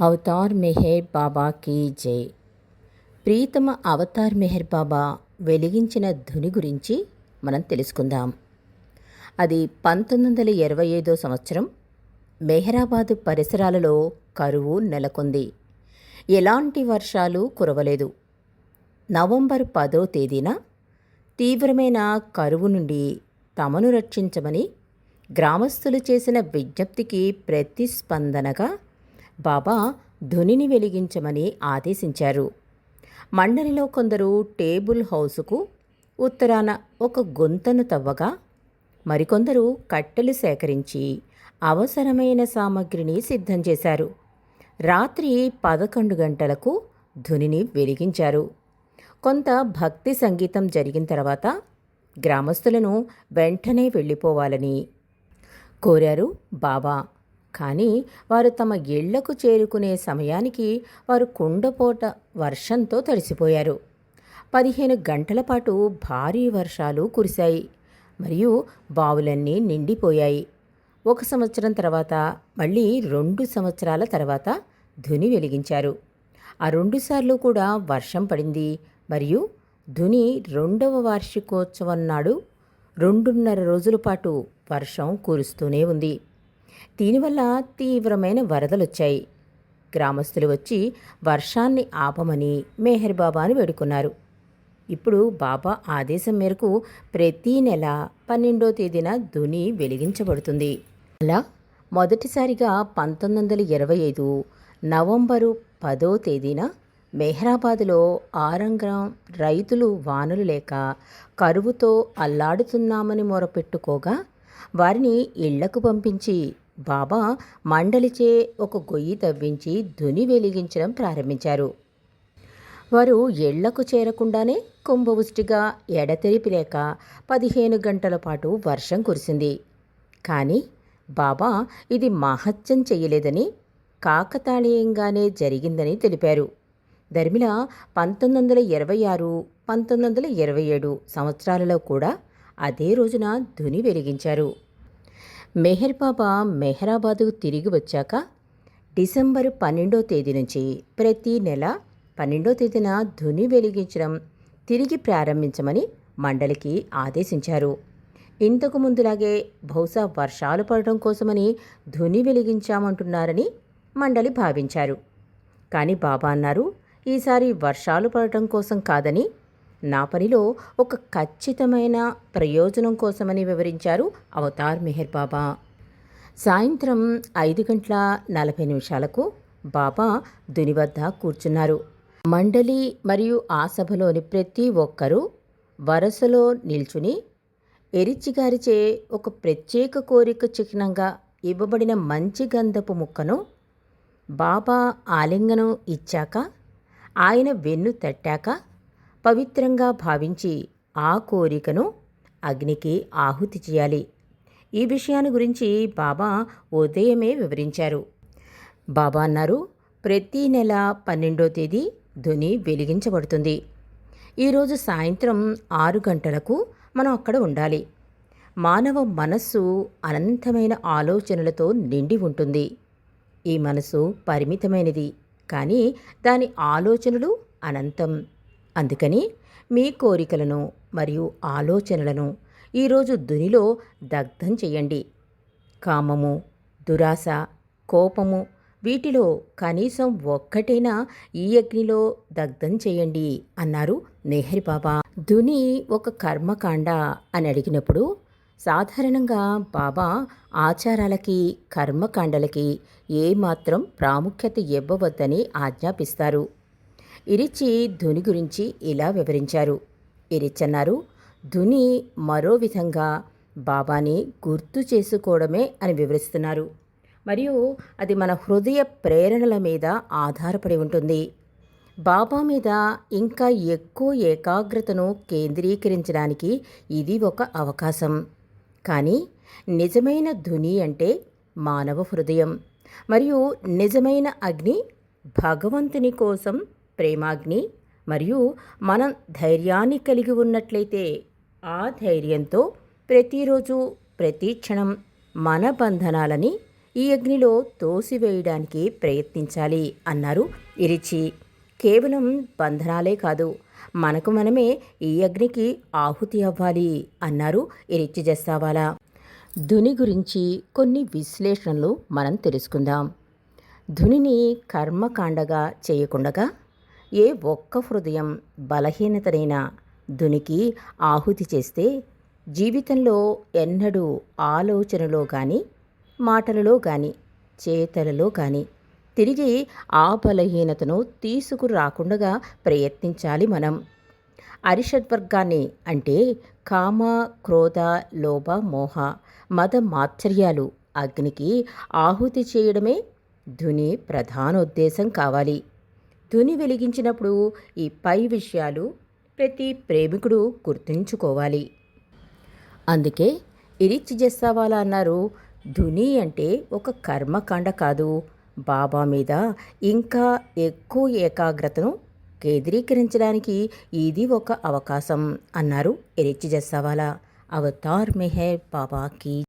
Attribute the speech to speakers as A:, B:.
A: Avatar Meher Baba key జై. ప్రీతమ Avatar Meher బాబా వెలిగించిన ధుని గురించి మనం తెలుసుకుందాం. అది పంతొమ్మిది వందల ఇరవై ఐదో సంవత్సరం మెహరాబాద్ పరిసరాలలో కరువు నెలకొంది. ఎలాంటి వర్షాలు కురవలేదు. నవంబర్ పదో తేదీన తీవ్రమైన కరువు నుండి తమను రక్షించమని గ్రామస్తులు చేసిన విజ్ఞప్తికి ప్రతిస్పందనగా బాబా ధ్వనిని వెలిగించమని ఆదేశించారు. మండలిలో కొందరు టేబుల్ హౌసుకు ఉత్తరాన ఒక గొంతను తవ్వగా మరికొందరు కట్టెలు సేకరించి అవసరమైన సామగ్రిని సిద్ధం చేశారు. రాత్రి పదకొండు గంటలకు ధ్వనిని వెలిగించారు. కొంత భక్తి సంగీతం జరిగిన తర్వాత గ్రామస్తులను వెంటనే వెళ్ళిపోవాలని కోరారు బాబా. కానీ వారు తమ ఇళ్ళకు చేరుకునే సమయానికి వారు కుండపోట వర్షంతో తడిసిపోయారు. పదిహేను గంటల పాటు భారీ వర్షాలు కురిశాయి. మరియు బావులన్నీ నిండిపోయాయి. ఒక సంవత్సరం తర్వాత మళ్ళీ రెండు సంవత్సరాల తర్వాత ధుని వెలిగించారు. ఆ రెండుసార్లు కూడా వర్షం పడింది. మరియు ధుని రెండవ వార్షికోత్సవం నాడు రెండున్నర రోజుల పాటు వర్షం కురుస్తూనే ఉంది. దీనివల్ల తీవ్రమైన వరదలొచ్చాయి. గ్రామస్తులు వచ్చి వర్షాన్ని ఆపమని మెహర్ బాబాను వేడుకున్నారు. ఇప్పుడు బాబా ఆదేశం మేరకు ప్రతీ నెల పన్నెండో తేదీన ధుని వెలిగించబడుతుంది. అలా మొదటిసారిగా పంతొమ్మిది వందల ఇరవై ఐదు నవంబరు పదో తేదీన మెహ్రాబాద్లో ఆరంగ్రం రైతులు వానలు లేక కరువుతో అల్లాడుతున్నామని మొరపెట్టుకోగా వారిని ఇళ్ళకు పంపించి బాబా మండలిచే ఒక గొయ్యి తవ్వించి ధుని వెలిగించడం ప్రారంభించారు. వారు ఎళ్ళకు చేరకుండానే కుంభవృష్టిగా ఎడతెరిపి లేక పదిహేను గంటల పాటు వర్షం కురిసింది. కానీ బాబా ఇది మహత్యం చెయ్యలేదని కాకతాళీయంగానే జరిగిందని తెలిపారు. ధర్మిల పంతొమ్మిది వందల ఇరవై ఆరు పంతొమ్మిది వందల ఇరవై ఏడు సంవత్సరాలలో కూడా అదే రోజున ధుని వెలిగించారు. మెహర్ బాబా మెహరాబాదుకు తిరిగి వచ్చాక డిసెంబర్ పన్నెండో తేదీ నుంచి ప్రతి నెల పన్నెండో తేదీన ధుని వెలిగించడం తిరిగి ప్రారంభించమని మండలికి ఆదేశించారు. ఇంతకు ముందులాగే బహుశా వర్షాలు పడటం కోసమని ధుని వెలిగించామంటున్నారని మండలి భావించారు. కానీ బాబా అన్నారు ఈసారి వర్షాలు పడటం కోసం కాదని నా పనిలో ఒక ఖచ్చితమైన ప్రయోజనం కోసమని వివరించారు అవతార్ మెహర్ బాబా. సాయంత్రం ఐదు గంటల నలభై నిమిషాలకు బాబా దుని వద్ద కూర్చున్నారు. మండలి మరియు ఆ సభలోని ప్రతి ఒక్కరూ వరసలో నిల్చుని ఎరిచిగారిచే ఒక ప్రత్యేక కోరిక చిహ్నంగా ఇవ్వబడిన మంచి గంధపు ముక్కను బాబా ఆలింగనం ఇచ్చాక ఆయన వెన్ను తట్టాక పవిత్రంగా భావించి ఆ కోరికను అగ్నికి ఆహుతి చేయాలి. ఈ విషయాన్ని గురించి బాబా ఉదయమే వివరించారు. బాబా అన్నారు ప్రతి నెల పన్నెండో తేదీ ధ్వని వెలిగించబడుతుంది. ఈరోజు సాయంత్రం ఆరు గంటలకు మనం అక్కడ ఉండాలి. మానవ మనస్సు అనంతమైన ఆలోచనలతో నిండి ఉంటుంది. ఈ మనసు పరిమితమైనది కానీ దాని ఆలోచనలు అనంతం. అందుకని మీ కోరికలను మరియు ఆలోచనలను ఈరోజు దునిలో దగ్ధం చేయండి. కామము దురాశ కోపము వీటిలో కనీసం ఒక్కటైనా ఈ అగ్నిలో దగ్ధం చేయండి అన్నారు నెహరి బాబా. దుని ఒక కర్మకాండ అని అడిగినప్పుడు సాధారణంగా బాబా ఆచారాలకి కర్మకాండలకి ఏమాత్రం ప్రాముఖ్యత ఇవ్వవద్దని ఆజ్ఞాపిస్తారు. ఇరిచి ధుని గురించి ఇలా వివరించారు. ఇరిచన్నారు ధుని మరో విధంగా బాబాని గుర్తు చేసుకోవడమే అని వివరిస్తున్నారు. మరియు అది మన హృదయ ప్రేరణల మీద ఆధారపడి ఉంటుంది. బాబా మీద ఇంకా ఎక్కువ ఏకాగ్రతను కేంద్రీకరించడానికి ఇది ఒక అవకాశం. కానీ నిజమైన ధుని అంటే మానవ హృదయం. మరియు నిజమైన అగ్ని భగవంతుని కోసం ప్రేమాగ్ని మరియు మనం ధైర్యాన్ని కలిగి ఉన్నట్లయితే ఆ ధైర్యంతో ప్రతిరోజు ప్రతి క్షణం మన బంధనాలని ఈ అగ్నిలో తోసివేయడానికి ప్రయత్నించాలి అన్నారు ఇరిచి. కేవలం బంధనాలే కాదు మనకు మనమే ఈ అగ్నికి ఆహుతి అవ్వాలి అన్నారు ఇరిచి జస్సావాలా. ధుని గురించి కొన్ని విశ్లేషణలు మనం తెలుసుకుందాం. ధునిని కర్మకాండగా చేయకుండగా ఏ ఒక్క హృదయం బలహీనతనైనా ధునికి ఆహుతి చేస్తే జీవితంలో ఎన్నడూ ఆలోచనలో కానీ మాటలలో కానీ చేతలలో కానీ తిరిగి ఆ బలహీనతను తీసుకురాకుండా ప్రయత్నించాలి మనం. అరిషడ్వర్గాన్ని అంటే కామ క్రోధ లోభ మోహ మద మాత్సర్యాలు అగ్నికి ఆహుతి చేయడమే ధుని ప్రధానోద్దేశం కావాలి. ధుని వెలిగించినప్పుడు ఈ పై విషయాలు ప్రతి ప్రేమికుడు గుర్తుంచుకోవాలి. అందుకే ఇరిచి జెస్సావాలా అన్నారు. ధుని అంటే ఒక కర్మకాండ కాదు. బాబా మీద ఇంకా ఎక్కువ ఏకాగ్రతను కేంద్రీకరించడానికి ఇది ఒక అవకాశం అన్నారు. ఇరిచ్ జెస్సావాలా అవతార్ మెహర్ బాబా కీ